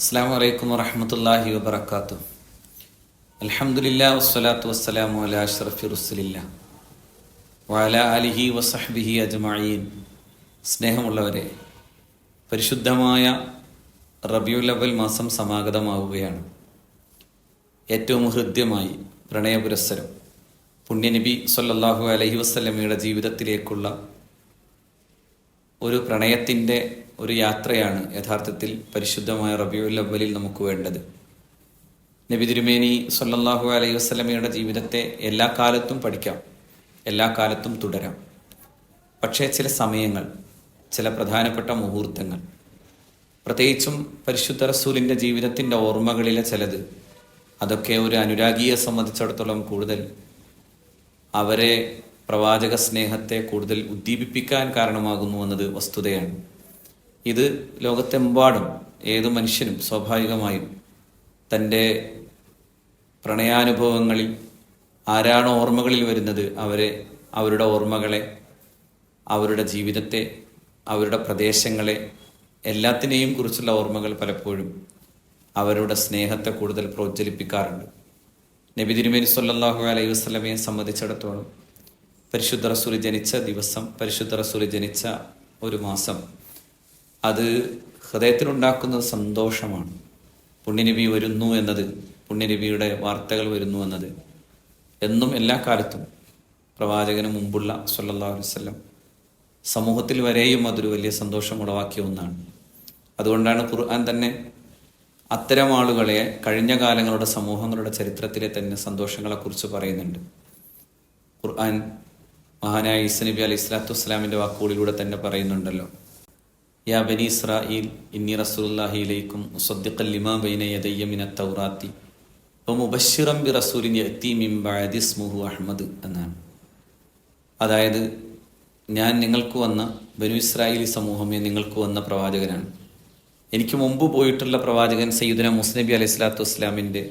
അസ്സാം വലൈക്കും വറഹമത്തല്ലാഹി വബർക്കാത്തു അലഹമുല്ലാ വസ്സലാത്തു വസ്സലാമു അല അഷ്റഫി റുസലില്ല. വാല അലിഹി വസഹ്ബിഹി അജ്മഈൻ. സ്നേഹമുള്ളവരെ പരിശുദ്ധമായ റബിയുൽ അവൽ മാസം സമാഗതമാവുകയാണ്. ഏറ്റവും ഹൃദ്യമായി പ്രണയപുരസ്സരം പുണ്യനബി സല്ലാഹു അലഹി വസ്ലമയുടെ ജീവിതത്തിലേക്കുള്ള ഒരു പ്രണയത്തിന്റെ ഒരു യാത്രയാണ് യഥാർത്ഥത്തിൽ പരിശുദ്ധമായ റബിയുൽ അവലിൽ നമുക്ക് വേണ്ടത്. നബി തിരുമേനി സല്ലാഹു അലൈഹി വസല്ലമയുടെ ജീവിതത്തെ എല്ലാ കാലത്തും പഠിക്കാം എല്ലാ കാലത്തും തുടരാം. പക്ഷേ ചില സമയങ്ങൾ ചില പ്രധാനപ്പെട്ട മുഹൂർത്തങ്ങൾ പ്രത്യേകിച്ചും പരിശുദ്ധ റസൂലിന്റെ ജീവിതത്തിന്റെ ഓർമ്മകളിലെ ചിലത് അതൊക്കെ ഒരു അനുരാഗിയെ സംബന്ധിച്ചിടത്തോളം കൂടുതൽ അവരെ പ്രവാചക സ്നേഹത്തെ കൂടുതൽ ഉദ്ദീപിപ്പിക്കാൻ കാരണമാകുന്നു എന്നത് വസ്തുതയാണ്. ഇത് ലോകത്തെമ്പാടും ഏത് മനുഷ്യനും സ്വാഭാവികമായും തന്റെ പ്രണയാനുഭവങ്ങളിൽ ആരാണ് ഓർമ്മകളിൽ വരുന്നത് അവരെ അവരുടെ ഓർമ്മകളെ അവരുടെ ജീവിതത്തെ അവരുടെ പ്രദേശങ്ങളെ എല്ലാത്തിനെയും കുറിച്ചുള്ള ഓർമ്മകൾ പലപ്പോഴും അവരുടെ സ്നേഹത്തെ കൂടുതൽ പ്രോജ്വലിപ്പിക്കാറുണ്ട്. നബി തിരുമേനി സല്ലാഹു അലൈഹി വസ്ലമയെ സംബന്ധിച്ചിടത്തോളം പരിശുദ്ധ റസൂൽ ജനിച്ച ദിവസം പരിശുദ്ധ റസൂൽ ജനിച്ച ഒരു മാസം അത് ഹൃദയത്തിലുണ്ടാക്കുന്ന സന്തോഷമാണ്. പുണ്യനബി വരുന്നു എന്നത് പുണ്യനബിയുടെ വാർത്തകൾ വരുന്നു എന്നത് എന്നും എല്ലാ കാലത്തും പ്രവാചകന് മുമ്പുള്ള വസല്ലം സമൂഹത്തിൽ വരെയും അതൊരു വലിയ സന്തോഷം ഉളവാക്കിയ ഒന്നാണ്. അതുകൊണ്ടാണ് ഖുർആൻ തന്നെ അത്തരം ആളുകളെ കഴിഞ്ഞ കാലങ്ങളുടെ സമൂഹങ്ങളുടെ ചരിത്രത്തിലെ തന്നെ സന്തോഷങ്ങളെക്കുറിച്ച് പറയുന്നുണ്ട്. ഖുർആൻ മഹാനായ ഈസ അലൈഹി സ്വലാത്തു വസ്സലാമിന്റെ വാക്കുകളിലൂടെ തന്നെ പറയുന്നുണ്ടല്ലോ. യാ ബനി ഇസ്രായിൽ ഇന്നി റസൂല്ലാഹിയിലേക്കും മുസദ്ദിഖൽ ലിമാ ബൈന യദയ്യ മിന തൗറാത്തി മുബശ്ശിറം ബി റസൂലിൻ ഇസ്മുഹു അഹ്മദ് എന്നാണ്. അതായത് ഞാൻ നിങ്ങൾക്ക് വന്ന ബനു ഇസ്രായേലി സമൂഹമേ നിങ്ങൾക്ക് വന്ന പ്രവാചകനാണ്. എനിക്ക് മുമ്പ് പോയിട്ടുള്ള പ്രവാചകൻ സയ്യിദുന മുസ്നബി അലൈഹി സ്വലാത്തു വസ്ലാമിന്റെ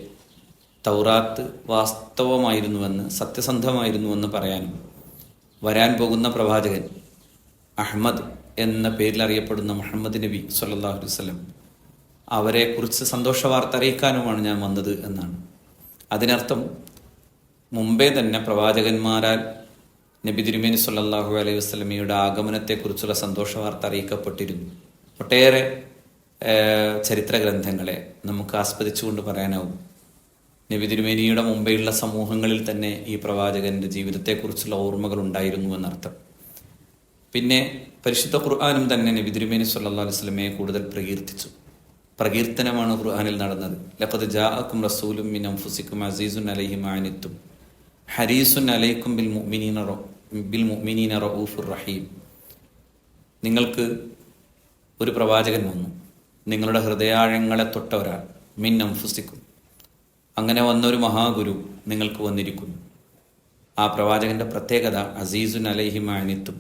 തൗറാത്ത് വാസ്തവമായിരുന്നുവെന്ന് സത്യസന്ധമായിരുന്നുവെന്ന് പറയാനും വരാൻ പോകുന്ന പ്രവാചകൻ അഹമ്മദ് എന്ന പേരിൽ അറിയപ്പെടുന്ന മുഹമ്മദ് നബി സല്ലാഹു വസല്ലം അവരെ കുറിച്ച് സന്തോഷ വാർത്ത അറിയിക്കാനുമാണ് ഞാൻ വന്നത് എന്നാണ്. അതിനർത്ഥം മുമ്പേ തന്നെ പ്രവാചകന്മാരാൽ നബി തിരുമേനി സല്ലാഹു അലൈഹി വസല്ലമയുടെ ആഗമനത്തെക്കുറിച്ചുള്ള സന്തോഷ വാർത്ത അറിയിക്കപ്പെട്ടിരുന്നു. ഒട്ടേറെ ചരിത്ര ഗ്രന്ഥങ്ങളെ നമുക്ക് ആസ്വദിച്ചുകൊണ്ട് പറയാനാവും. നബി തിരുമേനിയുടെ മുമ്പെയുള്ള സമൂഹങ്ങളിൽ തന്നെ ഈ പ്രവാചകന്റെ ജീവിതത്തെക്കുറിച്ചുള്ള ഓർമ്മകൾ ഉണ്ടായിരുന്നു എന്നർത്ഥം. പിന്നെ പരിശുദ്ധ ഖുർആാനും തന്നെ നബി തിരുമേനി സല്ലാ അലൈഹി വസല്ലമയെ കൂടുതൽ പ്രകീർത്തിച്ചു. പ്രകീർത്തനമാണ് ഖുർആാനിൽ നടന്നത്. ലഖത് ജാഅക്കും റസൂലും മിൻ ഫുസിക്കും അസീസുൻ അലഹിം ആനിത്തും. ഹരീസുൻ അലൈക്കും ബിൽ മുഅ്മിനീന ബിൽ മുഅ്മിനീന റഊഫുർ റഹീം. നിങ്ങൾക്ക് ഒരു പ്രവാചകൻ വന്നു. നിങ്ങളുടെ ഹൃദയാഴങ്ങളെ തൊട്ട ഒരാൾ മിൻ അംഫുസിക്കും അങ്ങനെ വന്ന ഒരു മഹാഗുരു നിങ്ങൾക്ക് വന്നിരിക്കുന്നു. ആ പ്രവാചകന്റെ പ്രത്യേകത അസീസുൻ അലൈഹി മാനിത്തും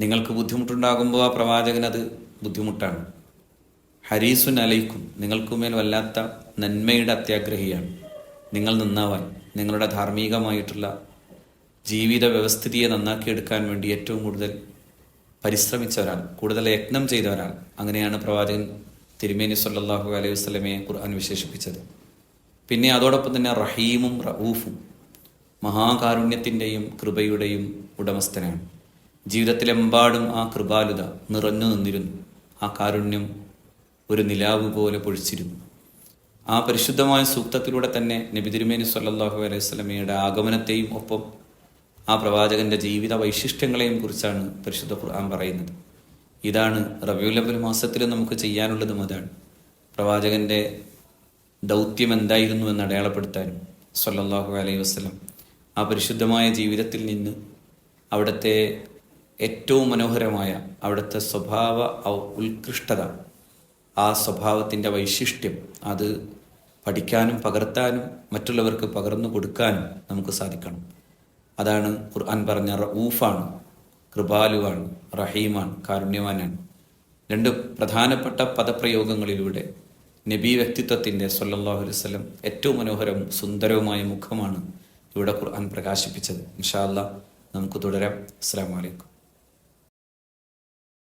നിങ്ങൾക്ക് ബുദ്ധിമുട്ടുണ്ടാകുമ്പോൾ ആ പ്രവാചകനത് ബുദ്ധിമുട്ടാണ്. ഹരീസുൻ അലൈക്കും നിങ്ങൾക്കുമേൽ വല്ലാത്ത നന്മയുടെ അത്യാഗ്രഹിയാണ്. നിങ്ങൾ നന്നാവാൻ നിങ്ങളുടെ ധാർമ്മികമായിട്ടുള്ള ജീവിത വ്യവസ്ഥിതിയെ നന്നാക്കിയെടുക്കാൻ വേണ്ടി ഏറ്റവും കൂടുതൽ പരിശ്രമിച്ച ഒരാൾ കൂടുതൽ യത്നം ചെയ്ത ഒരാൾ. അങ്ങനെയാണ് പ്രവാചകൻ തിരുമേനി സല്ലാഹു അലൈഹി വസ്ലമയെ ഖുർആൻ വിശേഷിപ്പിച്ചത്. പിന്നെ അതോടൊപ്പം തന്നെ റഹീമും റഊഫും മഹാകാരുണ്യത്തിന്റെയും കൃപയുടെയും ഉടമസ്ഥനാണ്. ജീവിതത്തിലെമ്പാടും ആ കൃപാലുത നിറഞ്ഞു നിന്നിരുന്നു. ആ കാരുണ്യം ഒരു നിലാവ് പോലെ പൊഴിച്ചിരുന്നു. ആ പരിശുദ്ധമായ സൂക്തത്തിലൂടെ തന്നെ നബി തിരുമേനി സല്ലാഹു അലൈഹി സ്വലമയുടെ ആഗമനത്തെയും ഒപ്പം ആ പ്രവാചകന്റെ ജീവിത വൈശിഷ്ട്യങ്ങളെയും കുറിച്ചാണ് പരിശുദ്ധ ഖുർആൻ പറയുന്നത്. ഇതാണ് റബിയുലബുൽ മാസത്തിൽ നമുക്ക് ചെയ്യാനുള്ളതും അതാണ്. പ്രവാചകന്റെ ദൗത്യം എന്തായിരുന്നു എന്ന് അടയാളപ്പെടുത്താനും സല്ലാഹു അലൈഹി വസ്ലം ആ പരിശുദ്ധമായ ജീവിതത്തിൽ നിന്ന് അവിടുത്തെ ഏറ്റവും മനോഹരമായ അവിടുത്തെ സ്വഭാവ ഉത്കൃഷ്ടത. ആ സ്വഭാവത്തിന്റെ വൈശിഷ്ട്യം അത് പഠിക്കാനും പകർത്താനും മറ്റുള്ളവർക്ക് പകർന്നു കൊടുക്കാനും നമുക്ക് സാധിക്കണം. അതാണ് ഖുർആൻ പറഞ്ഞ റഊഫാണ് കൃപാലുവാണ് റഹീമാണ് കാരുണ്യവാനാണ്. രണ്ട് പ്രധാനപ്പെട്ട പദപ്രയോഗങ്ങളിലൂടെ നബി വ്യക്തിത്വത്തിന്റെ സല്ലല്ലാഹു അലൈഹി വസല്ലം ഏറ്റവും മനോഹരവും സുന്ദരവുമായ മുഖമാണ് ഇവിടെ ഖുർആൻ പ്രകാശിപ്പിച്ചത്. ഇൻഷാല്ല നമുക്ക് തുടരാം. അസ്സാം വലൈക്കും